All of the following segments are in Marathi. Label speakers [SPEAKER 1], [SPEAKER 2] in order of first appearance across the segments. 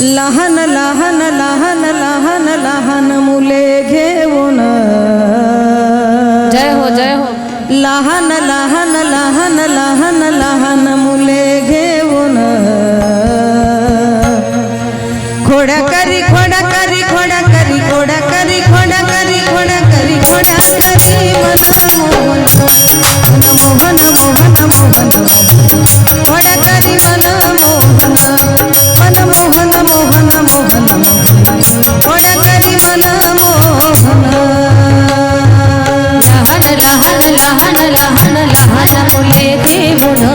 [SPEAKER 1] लहान लहान लहान लहान लहान मुले घेऊन.
[SPEAKER 2] जय हो जय हो.
[SPEAKER 1] लहान लहान लहान लहान लहान मुले घेऊन. खोड्या మోహన మోహన ఒడగరి మన మోహన లహన లహన లహన లహన లహనములే దేవుడా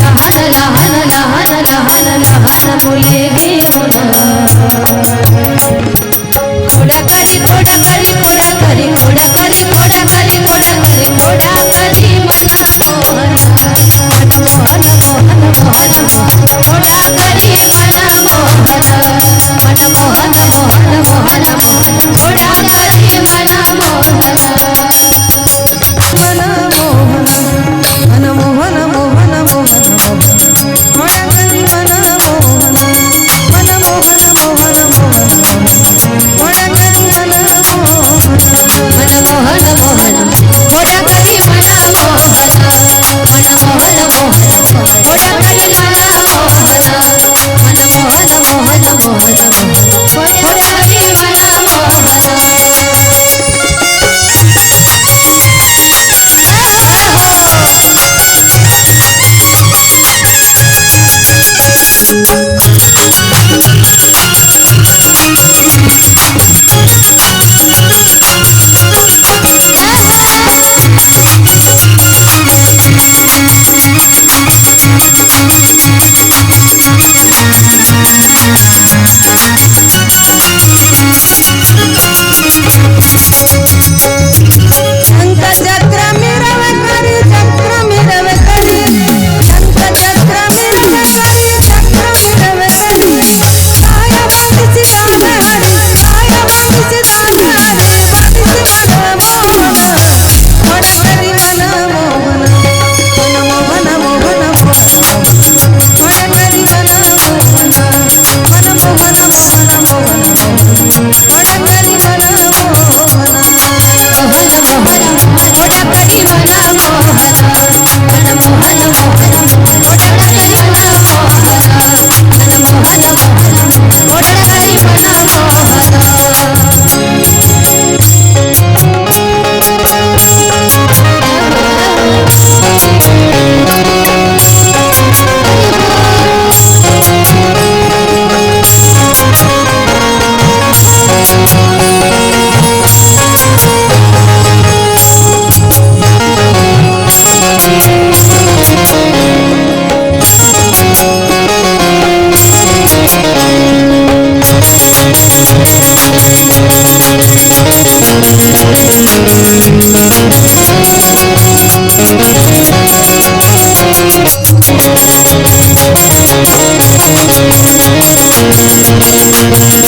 [SPEAKER 1] లహన లహన లహన లహన లహనములే దేవుడా थोड़ा करी कदम hoy tan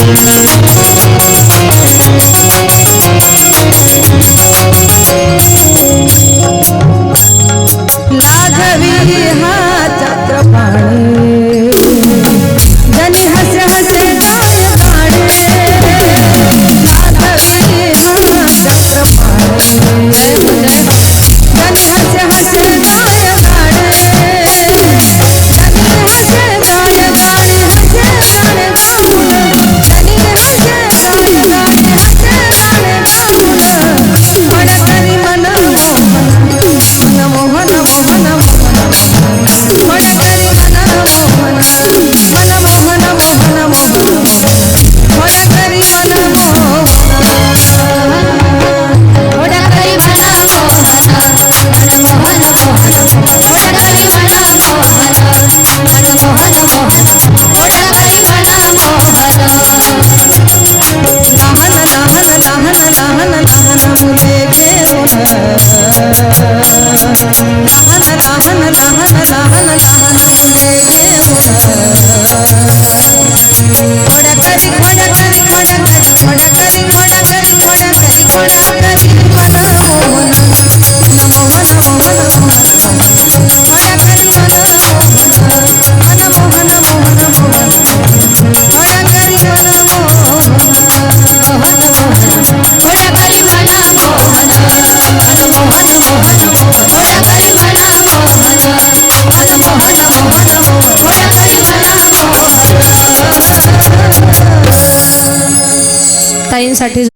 [SPEAKER 1] Gracias.
[SPEAKER 2] लहान लहान लहान लहान साठी